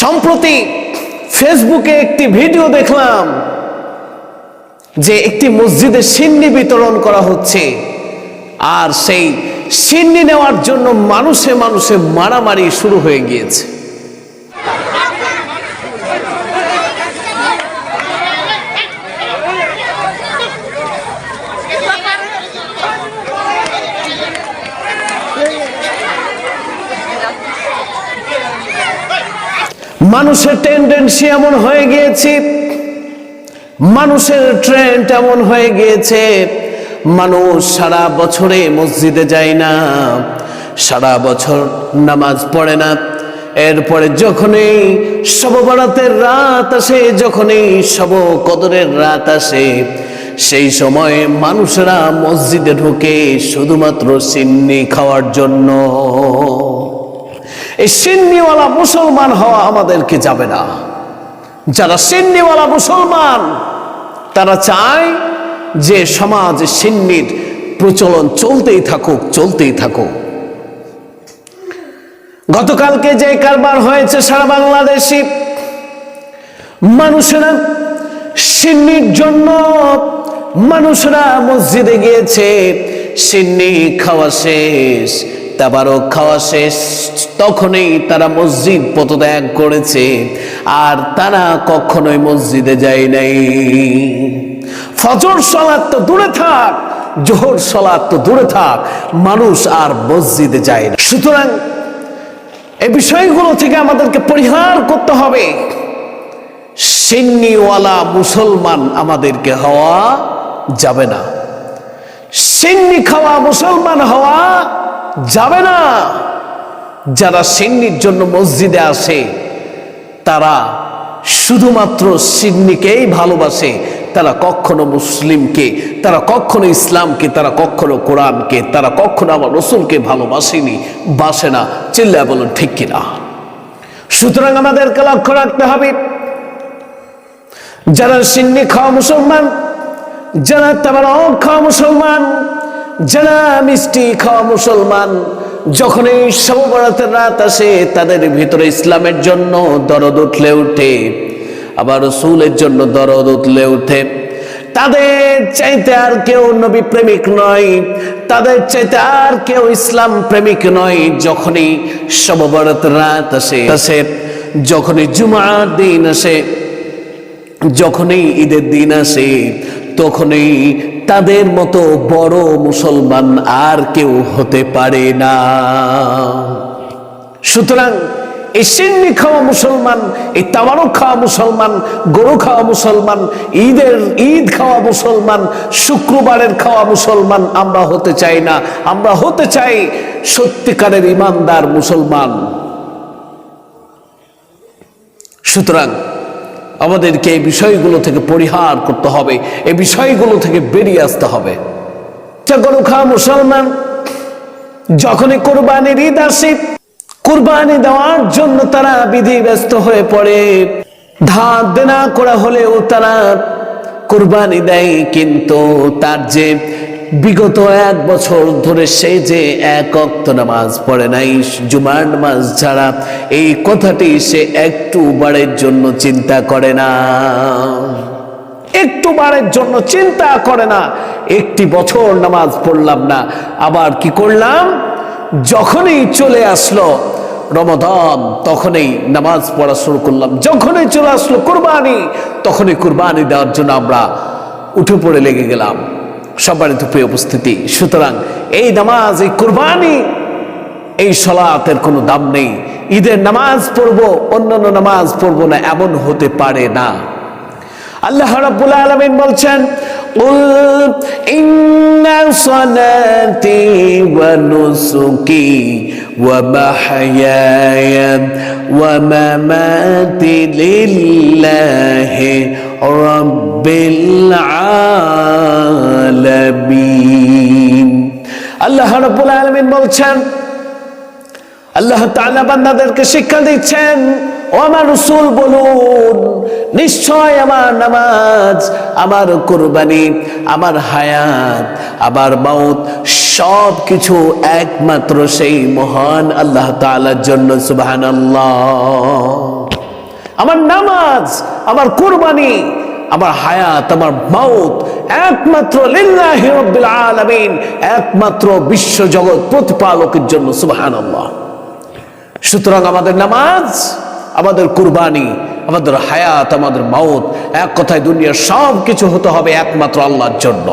সম্প্রতি ফেসবুকে একটি ভিডিও দেখলাম যে একটি মসজিদে সিন্নি বিতরণ করা হচ্ছে। আর সেই সিন্নি নেওয়ার জন্য মানুষে মানুষে মারামারি শুরু হয়ে গিয়েছে। মানুষের টেন্ডেন্সি এমন হয়ে গিয়েছে, মানুষের ট্রেন্ড এমন হয়ে গিয়েছে, মানুষ সারা বছরে মসজিদে যায় না, সারা বছর নামাজ পড়ে না। এরপরে যখনই বরাতের রাত আসে, যখনই শব কদরের রাত আসে, সেই সময়ে মানুষেরা মসজিদে ঢুকে শুধুমাত্র সিন্নি খাওয়ার জন্য এই সিন্নিওয়ালা মুসলমান হওয়া আমাদেরকে যাবে না। যারা সিন্নিওয়ালা মুসলমান, তারা চায় যে সমাজে সিন্নির প্রচলন চলতেই থাকুক চলতেই থাকুক। গতকালকে যে কারবার হয়েছে সারা বাংলাদেশে, মানুষেরা সিন্নির জন্য মানুষরা মসজিদে গিয়েছে, সিন্নি খাওয়া শেষ তাবারও খাওয়া শেষ, তখনই তারা মসজিদ পদত্যাগ করেছে, আর তারা কখনোই মসজিদে যায় নাই। ফজর সলাৎ তো দূরে থাক, জোহর সলাৎ তো দূরে থাক, মানুষ আর মসজিদে যায় না। সুতরাং এই বিষয়গুলো থেকে আমাদেরকে পরিহার করতে হবে। সিন্নিওয়ালা মুসলমান আমাদেরকে হওয়া যাবে না। সিন্নি খাওয়া মুসলমান হওয়া যাবে না। যারা সিন্নির জন্য মসজিদে আসে, তারা শুধুমাত্র সিন্নিকেই ভালোবাসে। তারা কখনো মুসলিমকে, তারা কখনো ইসলামকে, তারা কখনো কোরআনকে, তারা কখনো আমার রসুলকে ভালোবাসেনি, বাসে না। চিল্লা বলুন, ঠিক কিনা? সুতরাং আমাদেরকে লক্ষ্য রাখতে হবে, যারা সিন্নি খাওয়া মুসলমান, যারা তাবার খাওয়া মুসলমান যারা মিষ্টি খাওয়া মুসলমান যখন এই সবরাতের রাত আসে, তাদের ভিতরে ইসলামের জন্য দরদ উঠলে উঠে, আবার রসুলের জন্য দরদ উঠলে উঠে। তাদের চাইতে আর কেউ নবী প্রেমিক নয়, তাদের চাইতে আর কেউ ইসলাম প্রেমিক নয়, যখনই সমবরত রাত আসে আসে, যখনই জুমার দিন আসে, যখনই ঈদের দিন আসে, তখনই তাদের মতো বড় মুসলমান আর কেউ হতে পারে না। সুতরাং এই সিন্নি খাওয়া মুসলমান, এই তামারক খাওয়া মুসলমান, গরু খাওয়া মুসলমান, ঈদের, ঈদ খাওয়া মুসলমান, শুক্রবারের খাওয়া মুসলমান আমরা হতে চাই না। আমরা হতে চাই সত্যিকারের ইমানদার মুসলমান। সুতরাং আমাদেরকে এই বিষয়গুলো থেকে পরিহার করতে হবে, এই বিষয়গুলো থেকে বেরিয়ে আসতে হবে। খাওয়া মুসলমান, যখনই কোরবানির ঈদ আসে, কোরবানি দেওয়ার জন্য তারা বিধি ব্যস্ত হয়ে পড়ে। ধার দেনা করা হলেও তারা কোরবানি দেয়, কিন্তু তার যে বিগত এক বছর ধরে সে যে এক অক্ত নামাজ পড়ে নাই, জুমার নামাজ ছাড়া এই কথাটি সে একটু বারের জন্য চিন্তা করে না। একটু বারের জন্য চিন্তা করে না। একটি বছর নামাজ পড়লাম না। আবার কি করলাম? যখনই চলে আসলো রমদান তখনই নামাজ পড়া শুরু করলাম। যখনই চলে আসলো কোরবানি, তখনই কোরবানি দেওয়ার জন্য আমরা উঠে পড়ে লেগে গেলাম। সম্মানিত প্রিয় উপস্থিতি সুতরাং এই নামাজ এই কোরবানি এই সলাতের কোনো দাম নেই ঈদের নামাজ পড়বো অন্যান্য নামাজ পড়বো না এমন হতে পারে না আল্লাহ রাব্বুল আলামিন বলছেন قل إن صلاتي ونسكي ومحياي ومماتي لله رب العالمين আল্লাহ রাব্বুল আলামিন বলছেন আল্লাহ তাআলা বান্দাদেরকে শিক্ষা দিচ্ছেন ও আমার রসুল বলুন নিশ্চয় আমার নামাজ আমার কোরবানি আমার হায়াত আমার মাউত সব কিছু একমাত্র সেই মহান আল্লাহ তাআলার জন্য সুবহানাল্লাহ আমার নামাজ আমার কুরবানি, আমার হায়াত, আমার মাউত একমাত্র লিল্লাহি রাব্বিল আলামিন, একমাত্র বিশ্ব জগৎ প্রতিপালকের জন্য, সুবহানাল্লাহ। সুতরাং আমাদের নামাজ, আমাদের কুরবানি, আমাদের হায়াত, আমাদের মাউত এক কথায় দুনিয়ার সব কিছু হতে হবে একমাত্র আল্লাহর জন্য।